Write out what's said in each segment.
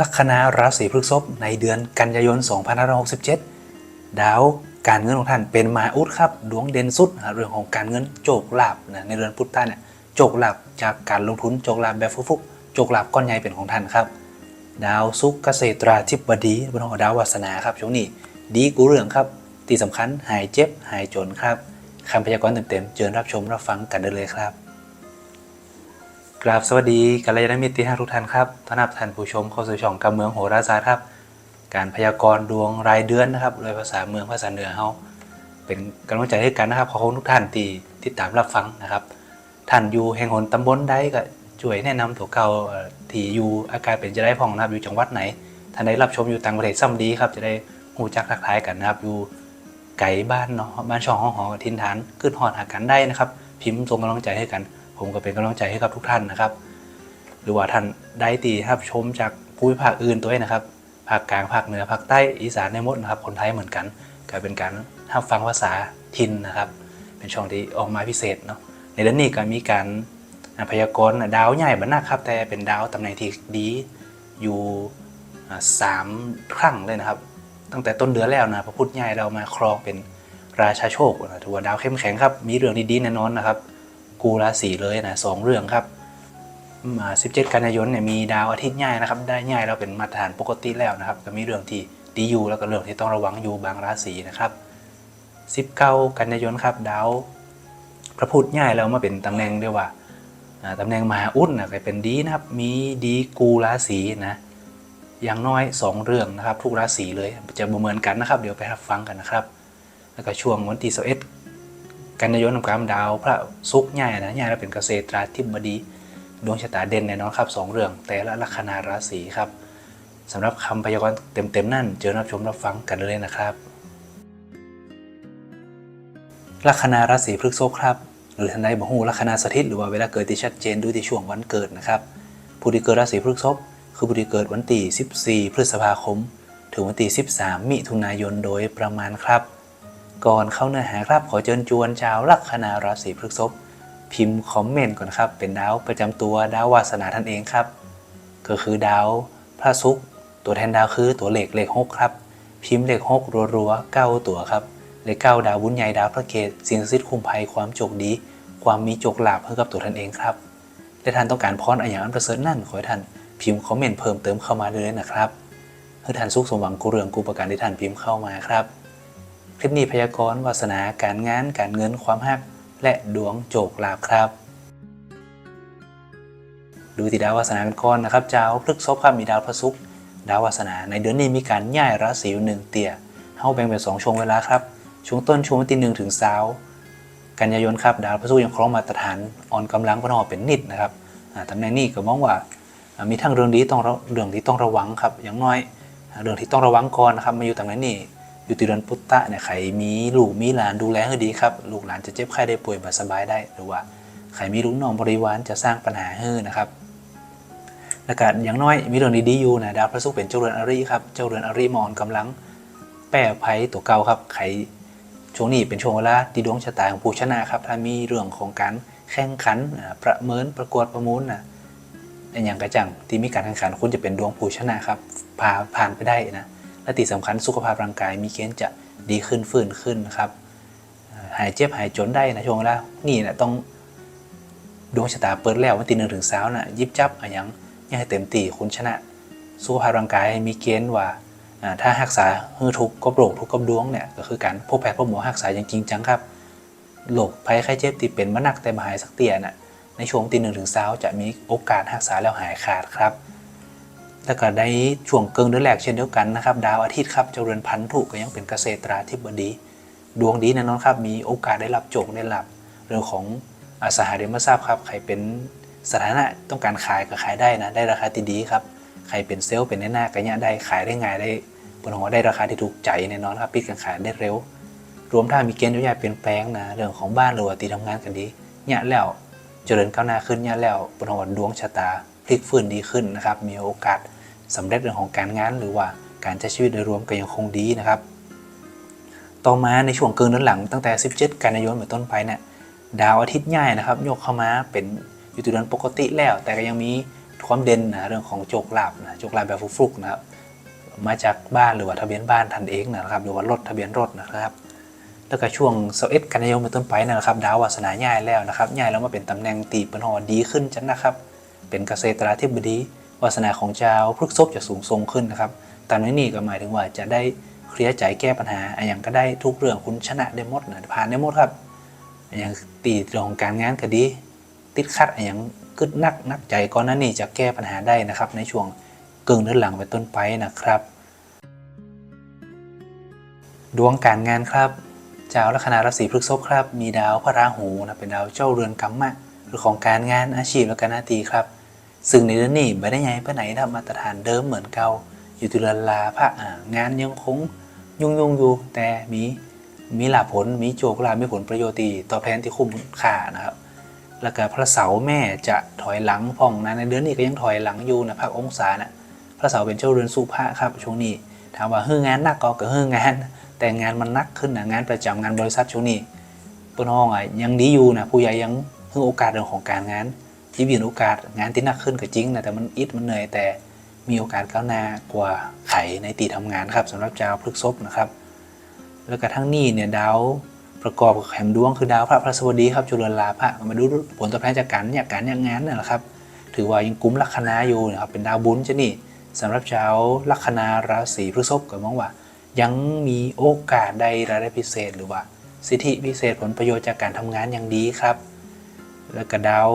ลัคนาราศีพฤษภในเดือนกันยายน 2567 ดาวการเงินของท่านเป็นมาอุดครับ ดวงเด่นสุด เรื่องของการเงินโจกลาบนะในเดือนพุทธะเนี่ยโจกลาบจากการลงทุนโจกลาบแบบฟุกๆโจกลาบก้อนใหญ่เป็นของท่านครับ ดาวศุกเกษตราธิบดีบนของดาววาสนาครับช่วงนี้ดีกูเรื่องครับที่สำคัญหายเจ็บหายจนครับคำพยากรณ์เต็มๆเชิญรับชมรับฟังกันได้เลยครับ กราบสวัสดีกัลยาณมิตรที่ห้าทุกท่านครับต้อนรับท่านผู้ชมเข้าสู่ช่องกำเมืองโหราศาสตร์ครับ การพยากรณ์ดวงรายเดือนนะครับโดยภาษาเมืองภาษาเหนือเฮาเป็นกำลังใจให้กันนะครับขอบคุณทุกท่านที่ติดตามรับฟังนะครับ ท่านอยู่แห่งหนตำบลใดก็ช่วยแนะนำตัวเก่าที่อยู่อาการเป็นจะได้พ่องนะครับอยู่จังหวัดไหนท่านได้รับชมอยู่ต่างประเทศซ้ำดีครับจะได้หูจักทักทายกันนะครับอยู่ไก่บ้านเนาะบ้านช่องห้องหอทินฐานขึ้นหอดหากันได้นะครับ พิมพ์ส่งกำลังใจให้กัน ผมก็เป็นกำลังใจให้กับทุกท่านนะครับ หรือว่าท่านได้ตีรับชมจากภูมิภาคอื่นตัวเองนะครับภาคกลางภาคเหนือภาคใต้อีสานในมดนะครับคนไทยเหมือนกันก็เป็นการรับฟังภาษาทินนะครับ เป็นช่องที่ออกมาพิเศษเนาะในเดือนนี้ก็มีการพยากรณ์ดาวใหญ่บันนะครับ แต่เป็นดาวตำแหน่งที่ดีอยู่สามครั้งเลยนะครับ ตั้งแต่ต้นเดือนแล้วนะพระพุทธใหญ่เรามาครองเป็นราชาโชคนะถือว่าดาวเข้มแข็งครับ มีเรื่องดีๆแน่นอนนะครับ กูราศีเลยนะสองเรื่องครับมา17 กันยายนเนี่ยมีดาวอาทิตย์ใหญ่นะครับ ได้ใหญ่เราเป็นมาตรฐานปกติแล้วนะครับ ก็มีเรื่องที่ดีอยู่แล้วก็เรื่องที่ต้องระวังอยู่บางราศีนะครับ19กันยายนครับดาวพระพุธใหญ่แล้วมาเป็นตำแหน่งเรียกว่าอ่าตำแหน่งมหาอุดนะก็เป็นดีนะครับ มีดีกูราศีนะอย่างน้อย 2 เรื่องนะครับ ทุกราศีเลยจะบ่เมือนกันนะครับ เดี๋ยวไปรับฟังกันนะครับ แล้วก็ช่วงวันที่21 กันยายนกับดาว พระศุกใหญ่นะใหญ่แล้วเป็นเกษตราธิบดีดวงชะตาเด่นแน่นอนครับสองเรื่อง แต่ละลัคนาราศีครับสำหรับคำพยากรณ์เต็มๆนั่น เจอรับชมรับฟังกันเลยนะครับลัคนาราศีพฤษภครับหรือท่านใดบอกฮู้ลัคนาสถิตหรือว่าเวลาเกิดที่ชัดเจนดูที่ช่วงวันเกิดนะครับผู้ที่เกิดราศีพฤษภคือผู้ที่เกิดวันที่ 14 พฤษภาคม ถึงวันที่ 13 มิถุนายนโดยประมาณครับ ก่อนเข้าเนื้อหาครับขอเชิญชวนชาวลัคนาราศีพฤษภพิมพ์คอมเมนต์ก่อนครับ เป็นดาวประจำตัวดาววาสนาท่านเองครับ ก็คือดาวพระศุกร์ตัวแทนดาวคือตัวเลขเลขหกครับ พิมพ์เลขหกรัวๆเก้าตัวครับเลขเก้าดาวบุญใหญ่ดาวพระเกศสิ่งศักดิ์สิทธิ์คุ้มภัยความโชคดี ความมีโชคลาภให้กับตัวท่านเองครับและท่านต้องการพรออย่างอันประเสริฐนั่นขอให้ท่านพิมพ์คอมเมนต์เพิ่มเติมเข้ามาเลยนะครับให้ท่านสุขสมหวังกุเรื่องกุประการที่ท่านพิมพ์เข้ามาครับ คลิปนี้พยากรณ์วาสนาการงานการเงินความฮัก และดวงโจกลาภครับ ดูที่ดาววาสนากันก่อนนะครับดาพฤกษภครับมีดาวพระศุกร์ดาววาสนาในเดือนนี้มีการย้ายราศีอยู่หนึ่งเตี่ยเฮาแบ่งเป็นสองช่วงเวลาครับ ช่วงต้นช่วงวันที่หนึ่งถึงเช้ากันยายนครับดาวพระศุกร์ยังครองมาตรฐานอ่อนกำลังพนอเป็นนิดนะครับตำแหน่งนี้ก็มองว่ามีทั้งเรื่องดีต้องเรื่องที่ต้องระวังครับอย่างน้อยเรื่องที่ต้องระวังก่อนนะครับมาอยู่ตำแหน่งนี้ อยู่ติเดือนพุตตะเนี่ยใครมีลูกมีหลานดูแลให้ดีครับ ลูกหลานจะเจ็บไข้ได้ป่วยบาสบายได้ หรือว่าใครมีลูกน้องบริวารจะสร้างปัญหาให้นะครับแล้วก็อย่างน้อยมีเรื่องดีๆอยู่นะดาวพระศุกร์เป็นเจ้าเรือนอริครับเจ้าเรือนอริมอนกำลังแป้ไพ่ตัวเก่าครับใครช่วงนี้เป็นช่วงเวลาที่ดวงชะตาของผู้ชนะครับถ้ามีเรื่องของการแข่งขันประเมินประกวดประมูลนะอันอย่างกระจังที่มีการแข่งขันคุณจะเป็นดวงผู้ชนะครับพาผ่านไปได้นะ และที่สำคัญสุขภาพร่างกายมีเกณฑ์จะดีขึ้นฟื้นขึ้นนะครับ หายเจ็บหายจนได้นะช่วงเวลานี่นะต้องดวงชะตาเปิดแล้ววันที่หนึ่งถึงเช้านะยิบจับอะหยังยังให้เต็มตีคุณชนะ สุขภาพร่างกายมีเกณฑ์ว่าถ้ารักษาเฮือทุกก็โรคทุกกับดวงเนี่ยก็คือการพบแพทย์พบหมอรักษาอย่างจริงจังครับโรคภัยไข้เจ็บที่เป็นมานักแต่มาหายสักเตียน่ะในช่วงตีหนึ่งถึงเช้าจะมีโอกาสรักษาแล้วหายขาดครับ แล้วก็ได้ช่วงเกิงเดือนแรกเช่นเดียวกันนะครับ ดาวอาทิตย์ครับเจรือนพันธุก็ยังเป็นเกษตราธิบดี ดวงดีแน่นอนครับ มีโอกาสได้รับโจกได้รับเรื่องของอสังหาริมทรัพย์ครับ ใครเป็นสถานะต้องการขายก็ขายได้นะ ได้ราคาที่ดีครับ ใครเป็นเซลล์เป็นแน่หน้าก็เนี่ยได้ขายได้ง่ายได้บนหัวได้ราคาที่ถูกใจแน่นอนครับปิดการขายได้เร็ว รวมทั้งมีเกณฑ์ยุ่ยเปลี่ยนแปลงนะเรื่องของบ้านหรือว่าตีทำงานกันดีเนี่ยแล้วเจริญก้าวหน้าขึ้นเนี่ยแล้วบนหัวดวงชะตาพลิกฟื้นดีขึ้นนะครับ มีโอกาส สำเร็จเรื่องของการงานหรือว่าการใช้ชีวิตโดยรวมก็ยังคงดีนะครับ ต่อมาในช่วงเกินเดือนหลังตั้งแต่ 17 กันยายนเป็นต้นไปเนี่ยดาวอาทิตย์ใหญ่นะครับโยกเข้ามาเป็นอยู่ตัวเดือนปกติแล้ว แต่ก็ยังมีความเด่นนะเรื่องของโจกลาบนะโจกลาบแบบฟุกๆนะครับมาจากบ้านหรือว่าทะเบียนบ้านท่านเองนะครับหรือว่ารถทะเบียนรถนะครับ แล้วก็ช่วงเสาร์เอ็ดกันยายนเป็นต้นไปนะครับดาววาสนาย่ายแล้วนะครับย่ายแล้วมาเป็นตำแหน่งตีปนหอดีขึ้นจันนะครับ เป็นเกษตราธิบดี วาสนาของเจ้าพฤกษภจะสูงทรงขึ้นนะครับ ตามนี้นี่ก็หมายถึงว่าจะได้เคลียร์ใจแก้ปัญหาอย่างก็ได้ทุกเรื่องคุณชนะได้หมดนะผ่านได้หมดครับอย่างตีเรื่องของการงานก็ดี ติดขัดอย่างกึดนักนักใจก่อนนั้นนี่จะแก้ปัญหาได้นะครับ ในช่วงกึ่งเดือนหลังเป็นต้นไปนะครับ ดวงการงานครับเจ้าลัคนาราศีพฤษภครับ มีดาวพระราหูนะเป็นดาวเจ้าเรือนกัมมะหรือของการงานอาชีพและการหน้าที่ครับ ซึ่งในเดือนนี้ไม่ได้ย้ายไปไหนนะมาตรฐานเดิมเหมือนเก่า อยู่ที่เรือนลาพระงานยังคงยุ่งยุ่งอยู่แต่มีมีหลาผลมีโจกลามีผลประโยชน์ที่ตอบแทนที่คุ้มค่านะครับ แล้วก็พระเสาร์แม่จะถอยหลังพ่องนะในเดือนนี้ก็ยังถอยหลังอยู่นะภาคองศานะพระเสาร์เป็นเจ้าเรือนสุภาครับช่วงนี้ถามว่าเฮืองานหนักก็ก็เฮืองาน แต่งานมันนักขึ้นนะงานประจำงานบริษัทช่วงนี้เปิ้นห้องอะยังดีอยู่นะผู้ใหญ่ยังให้โอกาสเรื่องของการงาน ที่มีโอกาสงานที่หนักขึ้นก็จริงนะแต่มันอิดมันเหนื่อยแต่มีโอกาสก้าวหน้ากว่าไขในตีทำงานครับสำหรับเจ้าพฤกษภนะครับ แล้วก็ทั้งนี้เนี่ยดาวประกอบกับแห่งดวงคือดาวพระพระสวัสดีครับจุลลาภะมาดูผลตอบแทนจากการเนี่ยการเนี่ยงานนั่นแหละครับ ถือว่ายังกุมลัคนาอยู่นะครับเป็นดาวบุญจะนี่สำหรับชาวลัคนาราศีพฤษภก็มองว่า ยังมีโอกาสได้รายได้พิเศษ หรือว่า สิทธิพิเศษผลประโยชน์จากการทำงานอย่างดีครับ แล้วก็ดาว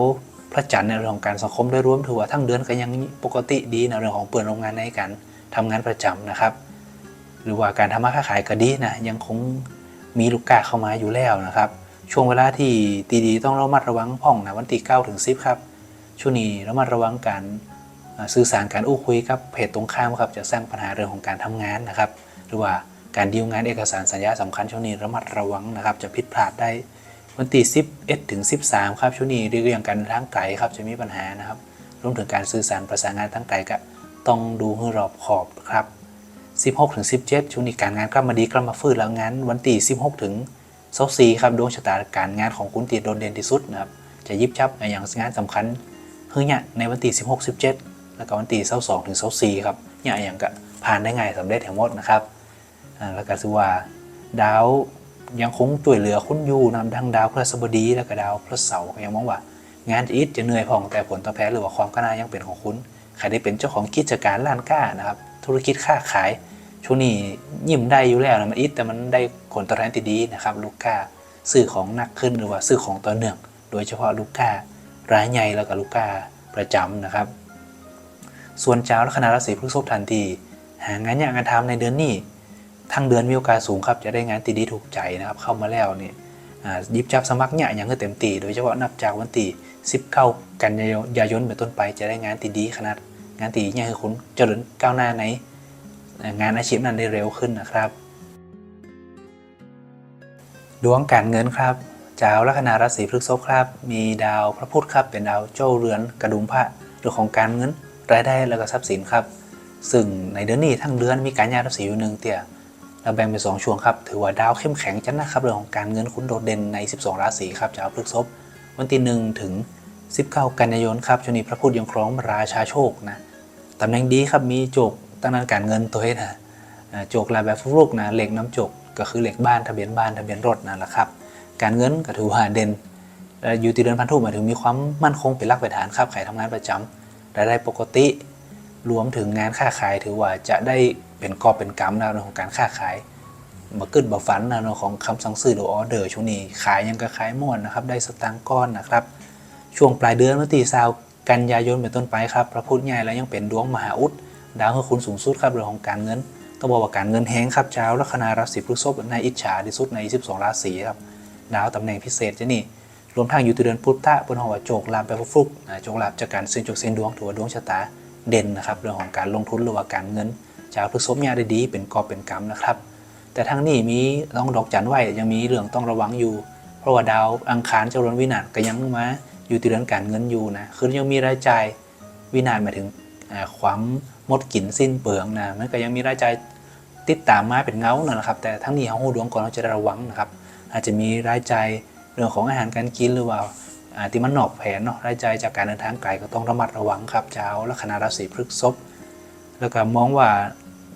พระจันทร์ในเรื่องของการสังคมโดยรวมถือว่าทั้งเดือนก็ยังปกติดีในเรื่องของเปิดโรงงานในการทำงานประจำนะครับ หรือว่าการทำมาค้าขายก็ดีนะยังคงมีลูกค้าเข้ามาอยู่แล้วนะครับ ช่วงเวลาที่ตีดีต้องระมัดระวังพ่องนะวันที่9ถึง10ครับช่วงนี้ระมัดระวังการสื่อสารการอู้คุยกับเพจตรงข้ามครับจะสร้างปัญหาเรื่องของการทำงานนะครับ หรือว่าการดีลงานเอกสารสัญญาสำคัญช่วงนี้ระมัดระวังนะครับ จะผิดพลาดได้ วันที่11ถึง 13 ครับช่วงนี้เรื่องการเดินทางไกลครับจะมีปัญหานะครับรวมถึงการสื่อสารประสานงานทั้งไกลก็ต้องดูให้รอบขอบครับ 16ถึง17 ช่วงนี้การงานกลับมาดีกลับมาฟื้นแล้วงานวันที่16ถึง24ครับดวงชะตาการงานของคุณตีโดดเด่นที่สุดนะครับจะยิบชับอย่างงานสำคัญเฮือเนี่ยในวันที่16 17 แล้วก็วันที่22ถึง24ครับเนี่ยอย่างก็ผ่านได้ง่ายสำเร็จทั้งหมดนะครับแล้วก็ถือว่าดาว ยังคงช่วยเหลือคุณอยู่นำทั้งดาวพฤหัสบดีแล้วก็ดาวพฤหัสเสาร์ยังมองว่า งานจะอิดจะเหนื่อยพองแต่ผลตอบแทนหรือว่าความก้าวหน้ายังเป็นของคุณใครได้เป็นเจ้าของกิจการร้านค้านะครับธุรกิจค้าขายช่วงนี้ยิ้มได้อยู่แล้วนะมันอิดแต่มันได้ผลตอบแทนที่ดีนะครับลูกค้าซื้อของหนักขึ้นหรือว่าซื้อของต่อเนื่อง โดยเฉพาะลูกค้ารายใหญ่แล้วก็ลูกค้าประจำนะครับ ส่วนเจ้าลัคนาราศีพฤษภทันทีหางานอยากงานทำในเดือนนี้ ทั้งเดือนมีโอกาสสูงครับจะได้งานตีดีถูกใจนะครับเข้ามาแล้วนี่ยิบจับสมัครเนี่ยอย่างก็เต็มตีโดยเฉพาะนับจากวันที่19กันยายนเป็นต้นไปจะได้งานตีดีขนาดงานตีเนี่ยคือคุณเจริญก้าวหน้าในงานอาชีพนั้นได้เร็วขึ้นนะครับ ดวงการเงินครับจ้าลัคนาราศีพฤษภครับ มีดาวพระพุธครับ เป็นดาวเจ้าเรือนกระดุมพระเรื่องของการเงินรายได้แล้วก็ทรัพย์สินครับ ซึ่งในเดือนนี้ทั้งเดือนมีการย้ายราศีอยู่หนึ่งเตี่ย เราแบ่งเป็นสองช่วงครับ ถือว่าดาวเข้มแข็งจัดนะครับเรื่องของการเงินคุณโดดเด่นใน 12 ราศีครับชาวพฤษภวันที่1ถึง 19 กันยายนครับช่วงนี้พระพุธยังครองราชาโชคนะตำแหน่งดีครับมีโจกตั้งนั้นการเงินตัวเองนะโจกลายแบบฟลุกนะเหล็กน้ำโจกก็คือเหล็กบ้านทะเบียนบ้านทะเบียนรถนั่นแหละครับ การเงินก็ถือว่าเด่นอยู่ที่เดือนพันธุหมายถึงมีความมั่นคงเป็นหลักเป็นฐานครับใครทำงานประจำรายได้ปกติ รวมถึงงานค้าขายถือว่าจะได้เป็นกอบเป็นกำนะเรื่องของการค้าขายมาขึ้นบ่ฝันนะเรื่องของคำสั่งซื้อหรือออเดอร์ช่วงนี้ขายยังก็ขายม่วนนะครับ ได้สตางค์ก้อนนะครับ ช่วงปลายเดือนวันที่สาวกันยายนเป็นต้นไปครับ พระพุธใหญ่แล้วยังเป็นดวงมหาอุดดาวคือคุณสูงสุดครับเรื่องของการเงินต้องบอกว่าการเงินแห้งครับเจ้าลัคนาราศีพฤษภในอิจฉาที่สุดใน 12 ราศีครับดาวตำแหน่งพิเศษจะนี่รวมทั้งอยู่ที่เดือนพุทธะบนหัวโจกลาบไปฟุกๆนะโจกลาบจากการเซ็นจกเซ็นดวงถือว่าดวงชะตา เด่นนะครับเรื่องของการลงทุนหรือว่าการเงินชาวพฤษภเนี่ยได้ดีเป็นกอบเป็นกำนะครับ แต่ทั้งนี้มีต้องดอกจันไหวยังมีเรื่องต้องระวังอยู่ เพราะว่าดาวอังคารเจริญวินาศก็ยังมาอยู่ที่เดือนการเงินอยู่นะคือยังมีรายจ่ายวินาศหมายถึงความหมดกลิ่นสิ้นเปลืองนะมันก็ยังมีรายจ่ายติดตามมาเป็นเงานั่นะครับ แต่ทั้งนี้เขาหูดวงก่อนเราจะระวังนะครับ อาจจะมีรายจ่ายเรื่องของอาหารการกินหรือว่า ที่มันนอกแผนเนาะรายจ่ายจากการเดินทางไกลก็ต้องระมัดระวังครับเจ้าแลัคนาราศีพฤกษภแล้วก็มองว่า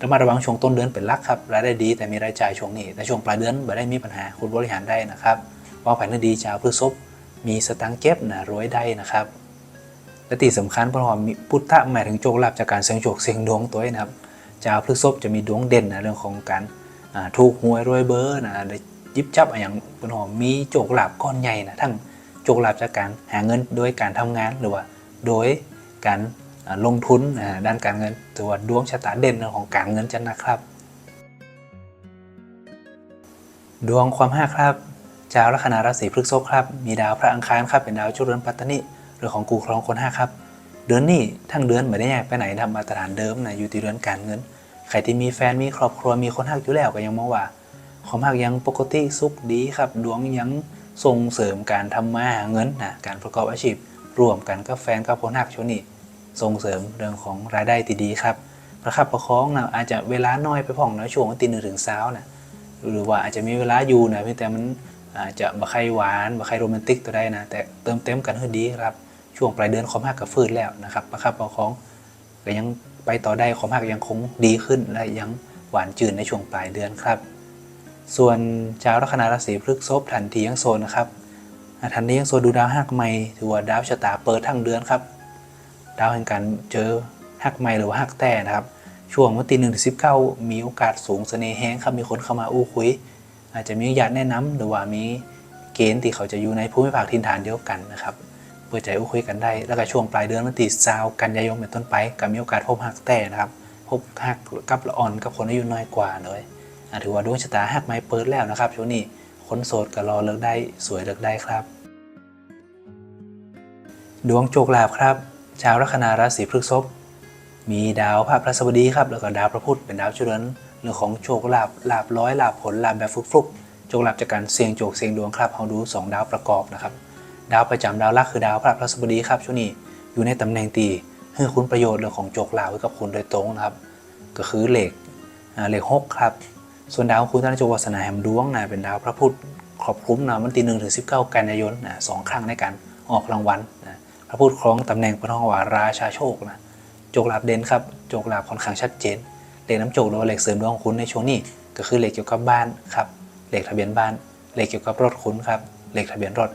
ระมัดระวังช่วงต้นเดือนเป็นหลักครับรายได้ดีแต่มีรายจ่ายช่วงนี้แต่ช่วงปลายเดือนไม่ได้มีปัญหาคุณบริหารได้นะครับวางแผนให้ดีเจ้าพฤกษภมีสตังเก็บนะรวยได้นะครับและที่สำคัญเพราะว่ามีพุทธะหมายถึงโชคลาภจากการเสี่ยงโชคเสี่ยงดวงตัวเองนะครับเจ้าพฤกษภจะมีดวงเด่นนะเรื่องของการถูกหวยรวยเบอร์นะได้ยิบจับอย่างเป็นหอมมีโชคลาภก้อนใหญ่นะทั้ง โชคลาภจากการหาเงินโดยการทำงานหรือว่าโดยการลงทุนด้านการเงินถือว่าดวงชะตาเด่นของการเงินจันนะครับ ดวงความห้าครับชาวลัคนาราศีพฤษภครับ มีดาวพระอังคารครับเป็นดาวจุลเรือนปัตตนิเรื่องของกูครองคนห้าครับเดือนนี้ทั้งเดือนไม่ได้แยกไปไหนทำมาตรฐานเดิมนะอยู่ที่เดือนการเงินใครที่มีแฟนมีครอบครัวมีคนหักอยู่แล้วก็ยังมองว่าความหักยังปกติสุขดีครับ ดวงยัง ส่งเสริมการทำมาหาเงินนะการประกอบอาชีพร่วมกันกับแฟนกับคนหักช่วงนี้ส่งเสริมเรื่องของรายได้ที่ดีครับประคับประคองนะอาจจะเวลาน้อยไปพ่องนะช่วงตีหนึ่งถึงเช้านะหรือว่าอาจจะมีเวลาอยู่นะเพียงแต่มันอาจจะบ่ใครหวานบ่ใครโรแมนติกตัวได้นะแต่เติมเต็มกันให้ดีครับช่วงปลายเดือนความหักกับฟืดแล้วนะครับประคับประคองก็ยังไปต่อได้ความหักยังคงดีขึ้นและยังหวานจืดในช่วงปลายเดือนครับ ส่วนชาวลัคนาราศีพฤษภทันทียังโซนนะครับทันทียังโซนดูดาวหักใหม่ถือว่าดาวชะตาเปิดทั้งเดือนครับ ดาวแห่งการเจอหักใหม่หรือว่าหักแต่นะครับ ช่วงวันที่หนึ่งถึงสิบเก้ามีโอกาสสูงเสน่ห์แห้งครับมีคนเข้ามาอู้คุย อาจจะมีญาติแนะนำหรือว่ามีเกณฑ์ที่เขาจะอยู่ในภูมิภาคถิ่นฐานเดียวกันนะครับเปิดใจอู้คุยกันได้ แล้วก็ช่วงปลายเดือนวันที่ซาวกันยายนเป็นต้นไปก็มีโอกาสพบหักแต่นะครับพบหักกับละอ่อนกับคนอายุน้อยกว่าเลย ถือว่าดวงชะตาหักไม้เปิดแล้วนะครับช่วงนี้คนโสดก็รอเลิกได้สวยเลิกได้ครับ ดวงโชคลาภครับ ชาวลัคนาราศีพฤษภมีดาวพระพฤหัสบดีครับแล้วก็ดาวพระพุธเป็นดาวเจริญเรื่องของโชคลาภลาภร้อยลาภผลลาภแบบฟุกๆโชคลาภจากการเสี่ยงโชคเสี่ยงดวงครับเราดู2ดาวประกอบนะครับดาวประจำดาวลักคือดาวพระพฤหัสบดีครับช่วงนี้อยู่ในตำแหน่งตีให้คุณประโยชน์เรื่องของโชคลาภไว้กับคุณโดยตรงนะครับ ก็คือเหล็กเหล็กหกครับ ส่วนดาวคุณท่านโจวาสนาแห่งดวงนะเป็นดาวพระพุธครอบคลุมนะวันที่หนึ่งถึงสิบเก้ากันยายนนะสองครั้งในการออกรางวัลนะพระพุธครองตำแหน่งพระนองว่าราชาโชคนะโจกลาบเด่นครับโจกลาบค่อนข้างชัดเจนเลขน้ำโจกหรือว่าเลขเสริมดวงของคุณในช่วงนี้ก็คือเลขเกี่ยวกับบ้านครับเลขทะเบียนบ้านเลขเกี่ยวกับรถคุณครับเลขทะเบียนรถ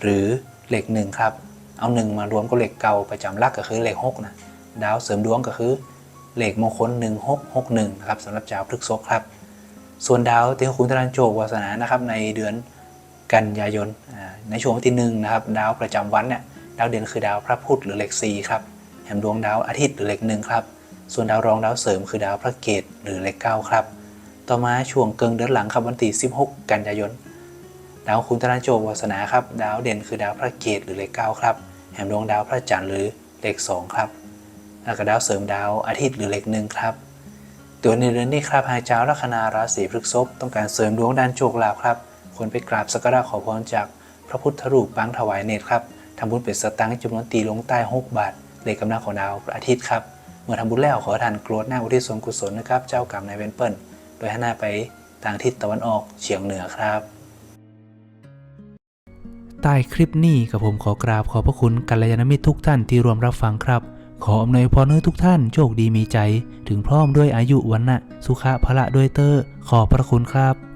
หรือเลขหนึ่งครับเอาหนึ่งมารวมกับเลขเก่าประจำหลักก็คือเลขหกนะดาวเสริมดวงก็คือเลขมงคล1661นะครับสำหรับชาวพฤกษภครับ ส่วนดาวที่คุณธนโจกวาสนานะครับในเดือนกันยายนในช่วงวันที่หนึ่งนะครับดาวประจำวันเนี่ยดาวเด่นคือดาวพระพุธหรือเลขสี่ครับแหมดวงดาวอาทิตย์หรือเลขหนึ่งครับส่วนดาวรองดาวเสริมคือดาวพระเกตหรือเลขเก้าครับ ต่อมาช่วงเกิงเดือนหลังครับวันที่16 กันยายนดาวคุณธนาโจกวาสนาครับดาวเด่นคือดาวพระเกตหรือเลขเก้าครับแหมดวงดาวพระจันทร์หรือเลขสองครับแล้วก็ดาวเสริมดาวอาทิตย์หรือเลขหนึ่งครับ ตัวในเดือนนี้ครับหากเจ้าลัคนาราศีพฤษภต้องการเสริมดวงด้านโชคลาภครับควรไปกราบสักการะขอพรจากพระพุทธรูปปางถวายเนตรครับทำบุญเป็นสตังค์จำนวนตีลงใต้6บาทเลขกำลังของดาวพระอาทิตย์ครับเมื่อทำบุญแล้วขอทานกรวดหน้าอุทิศส่วนกุศลนะครับเจ้ากรรมนายเวรเปิลโดยให้หน้าไปทางทิศตะวันออกเฉียงเหนือครับใต้คลิปนี้กับผมขอกราบขอบพระคุณกัลยาณมิตรทุกท่านที่รวมรับฟังครับ ขออำนวยพรให้ทุกท่านโชคดีมีใจ ถึงพร้อมด้วยอายุวันนะสุขะพละด้วยเตอร์ขอพระคุณครับ